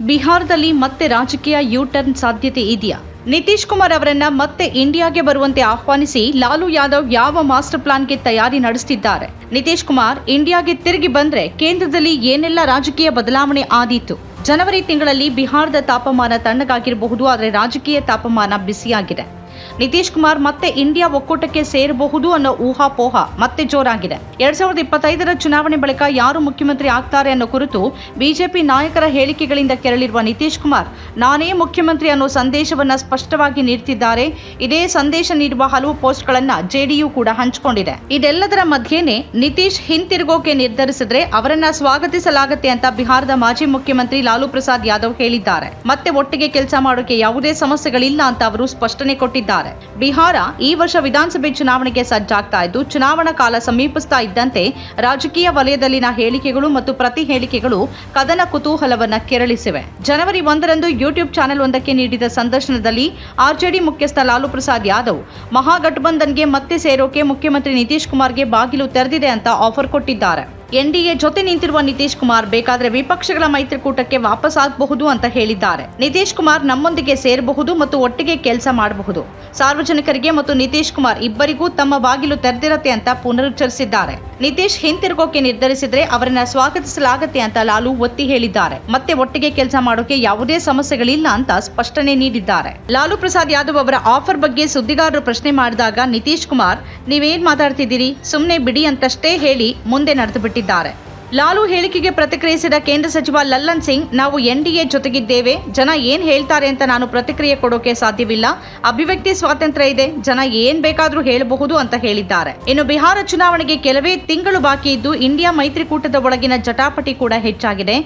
ಬಿಹಾರದಲ್ಲಿ ಮತ್ತೆ ರಾಜಕೀಯ ಯೂ ಟರ್ನ್ ಸಾಧ್ಯತೆ ಇದೆಯಾ? ನಿತೀಶ್ ಕುಮಾರ್ ಅವರನ್ನ ಮತ್ತೆ ಇಂಡಿಯಾಗೆ ಬರುವಂತೆ ಆಹ್ವಾನಿಸಿ ಲಾಲು ಯಾದವ್ ಯಾವ ಮಾಸ್ಟರ್ ಪ್ಲಾನ್ಗೆ ತಯಾರಿ ನಡೆಸುತ್ತಿದ್ದಾರೆ ನಿತೀಶ್ ಕುಮಾರ್, ಇಂಡಿಯಾಗೆ ತಿರುಗಿ ಬಂದ್ರೆ ಕೇಂದ್ರದಲ್ಲಿ ಏನೆಲ್ಲ ರಾಜಕೀಯ ಬದಲಾವಣೆ ಆದೀತು? ಜನವರಿ ತಿಂಗಳಲ್ಲಿ ಬಿಹಾರದ ತಾಪಮಾನ ತಣ್ಣಗಾಗಿರಬಹುದು, ಆದರೆ ರಾಜಕೀಯ ತಾಪಮಾನ ಬಿಸಿಯಾಗಿದೆ. ನಿತೀಶ್ ಕುಮಾರ್ ಮತ್ತೆ ಇಂಡಿಯಾ ಒಕ್ಕೂಟಕ್ಕೆ ಸೇರಬಹುದು ಅನ್ನೋ ಊಹಾಪೋಹ ಮತ್ತೆ ಜೋರಾಗಿದೆ. ಎರಡ್ ಸಾವಿರದ ಇಪ್ಪತ್ತೈದರ ಚುನಾವಣೆ ಬಳಿಕ ಯಾರು ಮುಖ್ಯಮಂತ್ರಿ ಆಗ್ತಾರೆ ಅನ್ನೋ ಕುರಿತು ಬಿಜೆಪಿ ನಾಯಕರ ಹೇಳಿಕೆಗಳಿಂದ ಕೆರಳಿರುವ ನಿತೀಶ್ ಕುಮಾರ್, ನಾನೇ ಮುಖ್ಯಮಂತ್ರಿ ಅನ್ನೋ ಸಂದೇಶವನ್ನ ಸ್ಪಷ್ಟವಾಗಿ ನೀಡ್ತಿದ್ದಾರೆ. ಇದೇ ಸಂದೇಶ ನೀಡುವ ಹಲವು ಪೋಸ್ಟ್ಗಳನ್ನ ಜೆಡಿಯು ಕೂಡ ಹಂಚಿಕೊಂಡಿದೆ. ಇದೆಲ್ಲದರ ಮಧ್ಯೆನೆ ನಿತೀಶ್ ಹಿಂತಿರುಗೋಕೆ ನಿರ್ಧರಿಸಿದ್ರೆ ಅವರನ್ನ ಸ್ವಾಗತಿಸಲಾಗುತ್ತೆ ಅಂತ ಬಿಹಾರದ ಮಾಜಿ ಮುಖ್ಯಮಂತ್ರಿ ಲಾಲು ಪ್ರಸಾದ್ ಯಾದವ್ ಹೇಳಿದ್ದಾರೆ. ಮತ್ತೆ ಒಟ್ಟಿಗೆ ಕೆಲಸ ಮಾಡೋಕೆ ಯಾವುದೇ ಸಮಸ್ಯೆಗಳಿಲ್ಲ ಅಂತ ಅವರು ಸ್ಪಷ್ಟನೆ ಕೊಟ್ಟಿದ್ದಾರೆ. ಬಿಹಾರ ಈ ವರ್ಷ ವಿಧಾನಸಭೆ ಚುನಾವಣೆಗೆ ಸಜ್ಜಾಗ್ತಾ ಇದ್ದು, ಚುನಾವಣಾ ಕಾಲ ಸಮೀಪಿಸ್ತಾ ಇದ್ದಂತೆ ರಾಜಕೀಯ ವಲಯದಲ್ಲಿನ ಹೇಳಿಕೆಗಳು ಮತ್ತು ಪ್ರತಿ ಹೇಳಿಕೆಗಳು ಕದನ ಕುತೂಹಲವನ್ನ ಕೆರಳಿಸಿವೆ. ಜನವರಿ ಒಂದರಂದು ಯೂಟ್ಯೂಬ್ ಚಾನೆಲ್ ಒಂದಕ್ಕೆ ನೀಡಿದ ಸಂದರ್ಶನದಲ್ಲಿ ಆರ್ಜೆಡಿ ಮುಖ್ಯಸ್ಥ ಲಾಲು ಪ್ರಸಾದ್ ಯಾದವ್, ಮಹಾಗಠಬಂಧನ್ಗೆ ಮತ್ತೆ ಸೇರೋಕೆ ಮುಖ್ಯಮಂತ್ರಿ ನಿತೀಶ್ ಕುಮಾರ್ಗೆ ಬಾಗಿಲು ತೆರೆದಿದೆ ಅಂತ ಆಫರ್ ಕೊಟ್ಟಿದ್ದಾರೆ. ಎನ್ಡಿಎ ಜೊತೆ ನಿಂತಿರುವ ನಿತೀಶ್ ಕುಮಾರ್ ಬೇಕಾದ್ರೆ ವಿಪಕ್ಷಗಳ ಮೈತ್ರಿಕೂಟಕ್ಕೆ ವಾಪಸ್ ಆಗಬಹುದು ಅಂತ ಹೇಳಿದ್ದಾರೆ. ನಿತೀಶ್ ಕುಮಾರ್ ನಮ್ಮೊಂದಿಗೆ ಸೇರಬಹುದು ಮತ್ತು ಒಟ್ಟಿಗೆ ಕೆಲಸ ಮಾಡಬಹುದು. ಸಾರ್ವಜನಿಕರಿಗೆ ಮತ್ತು ನಿತೀಶ್ ಕುಮಾರ್ ಇಬ್ಬರಿಗೂ ತಮ್ಮ ಬಾಗಿಲು ತೆರೆದಿರತ್ತೆ ಅಂತ ಪುನರುಚ್ಚರಿಸಿದ್ದಾರೆ. ನಿತೀಶ್ ಹಿಂತಿರುಗೋಕೆ ನಿರ್ಧರಿಸಿದ್ರೆ ಅವರನ್ನ ಸ್ವಾಗತಿಸಲಾಗತ್ತೆ ಅಂತ ಲಾಲು ಒತ್ತಿ ಹೇಳಿದ್ದಾರೆ. ಮತ್ತೆ ಒಟ್ಟಿಗೆ ಕೆಲಸ ಮಾಡೋಕೆ ಯಾವುದೇ ಸಮಸ್ಯೆಗಳಿಲ್ಲ ಅಂತ ಸ್ಪಷ್ಟನೆ ನೀಡಿದ್ದಾರೆ. ಲಾಲು ಪ್ರಸಾದ್ ಯಾದವ್ ಅವರ ಆಫರ್ ಬಗ್ಗೆ ಸುದ್ದಿಗಾರರು ಪ್ರಶ್ನೆ ಮಾಡಿದಾಗ, ನಿತೀಶ್ ಕುಮಾರ್, ನೀವೇನ್ ಮಾತಾಡ್ತಿದ್ದೀರಿ? ಸುಮ್ಮನೆ ಬಿಡಿ ಅಂತಷ್ಟೇ ಹೇಳಿ ಮುಂದೆ ನಡೆದು ಹೇಳಿದ್ದಾರೆ ಲಾಲು ಹೇಳಿಕೆಗೆ ಪ್ರತಿಕ್ರಿಯಿಸಿದ ಕೇಂದ್ರ ಸಚಿವ ಲಲ್ಲನ್ ಸಿಂಗ್, ನಾವು ಎನ್ಡಿಎ ಜೊತೆಗಿದ್ದೇವೆ, ಜನ ಏನ್ ಹೇಳ್ತಾರೆ ಅಂತ ನಾನು ಪ್ರತಿಕ್ರಿಯೆ ಕೊಡೋಕೆ ಸಾಧ್ಯವಿಲ್ಲ, ಅಭಿವ್ಯಕ್ತಿ ಸ್ವಾತಂತ್ರ್ಯ ಇದೆ, ಜನ ಏನ್ ಬೇಕಾದ್ರೂ ಹೇಳಬಹುದು ಅಂತ ಹೇಳಿದ್ದಾರೆ. ಇನ್ನು ಬಿಹಾರ ಚುನಾವಣೆಗೆ ಕೆಲವೇ ತಿಂಗಳು ಬಾಕಿ ಇದ್ದು, ಇಂಡಿಯಾ ಮೈತ್ರಿಕೂಟದ ಒಳಗಿನ ಜಟಾಪಟಿ ಕೂಡ ಹೆಚ್ಚಾಗಿದೆ.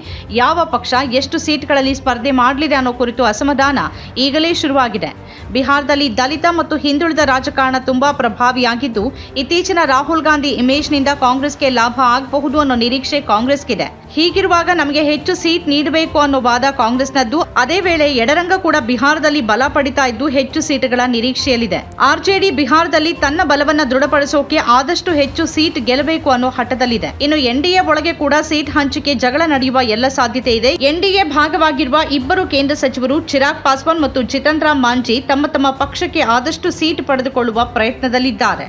ಯಾವ ಪಕ್ಷ ಎಷ್ಟು ಸೀಟ್ಗಳಲ್ಲಿ ಸ್ಪರ್ಧೆ ಮಾಡಲಿದೆ ಅನ್ನೋ ಕುರಿತು ಅಸಮಾಧಾನ ಈಗಲೇ ಶುರುವಾಗಿದೆ. ಬಿಹಾರದಲ್ಲಿ ದಲಿತ ಮತ್ತು ಹಿಂದುಳಿದ ರಾಜಕಾರಣ ತುಂಬಾ ಪ್ರಭಾವಿಯಾಗಿದ್ದು, ಇತ್ತೀಚಿನ ರಾಹುಲ್ ಗಾಂಧಿ ಇಮೇಜ್ನಿಂದ ಕಾಂಗ್ರೆಸ್ಗೆ ಲಾಭ ಆಗಬಹುದು ಅನ್ನೋ ನಿರೀಕ್ಷೆ ಕಾಂಗ್ರೆಸ್ಗಿದೆ. ಹೀಗಿರುವಾಗ ನಮಗೆ ಹೆಚ್ಚು ಸೀಟ್ ನೀಡಬೇಕು ಅನ್ನೋ ವಾದ ಕಾಂಗ್ರೆಸ್ನದ್ದು. ಅದೇ ವೇಳೆ ಎಡರಂಗ ಕೂಡ ಬಿಹಾರದಲ್ಲಿ ಬಲ ಪಡಿತಾ ಇದ್ದು ಹೆಚ್ಚು ಸೀಟ್ಗಳ ನಿರೀಕ್ಷೆಯಲ್ಲಿದೆ. ಆರ್ಜೆಡಿ ಬಿಹಾರದಲ್ಲಿ ತನ್ನ ಬಲವನ್ನ ದೃಢಪಡಿಸೋಕೆ ಆದಷ್ಟು ಹೆಚ್ಚು ಸೀಟ್ ಗೆಲ್ಲಬೇಕು ಅನ್ನೋ ಹಠದಲ್ಲಿದೆ. ಇನ್ನು ಎನ್ಡಿಎ ಒಳಗೆ ಕೂಡ ಸೀಟ್ ಹಂಚಿಕೆ ಜಗಳ ನಡೆಯುವ ಎಲ್ಲ ಸಾಧ್ಯತೆ ಇದೆ. ಎನ್ಡಿಎ ಭಾಗವಾಗಿರುವ ಇಬ್ಬರು ಕೇಂದ್ರ ಸಚಿವರು ಚಿರಾಗ್ ಪಾಸ್ವಾನ್ ಮತ್ತು ಜಿತನ್ ರಾಮ್ ಮಾಂಜಿ ತಮ್ಮ ತಮ್ಮ ಪಕ್ಷಕ್ಕೆ ಆದಷ್ಟು ಸೀಟ್ ಪಡೆದುಕೊಳ್ಳುವ ಪ್ರಯತ್ನದಲ್ಲಿದ್ದಾರೆ.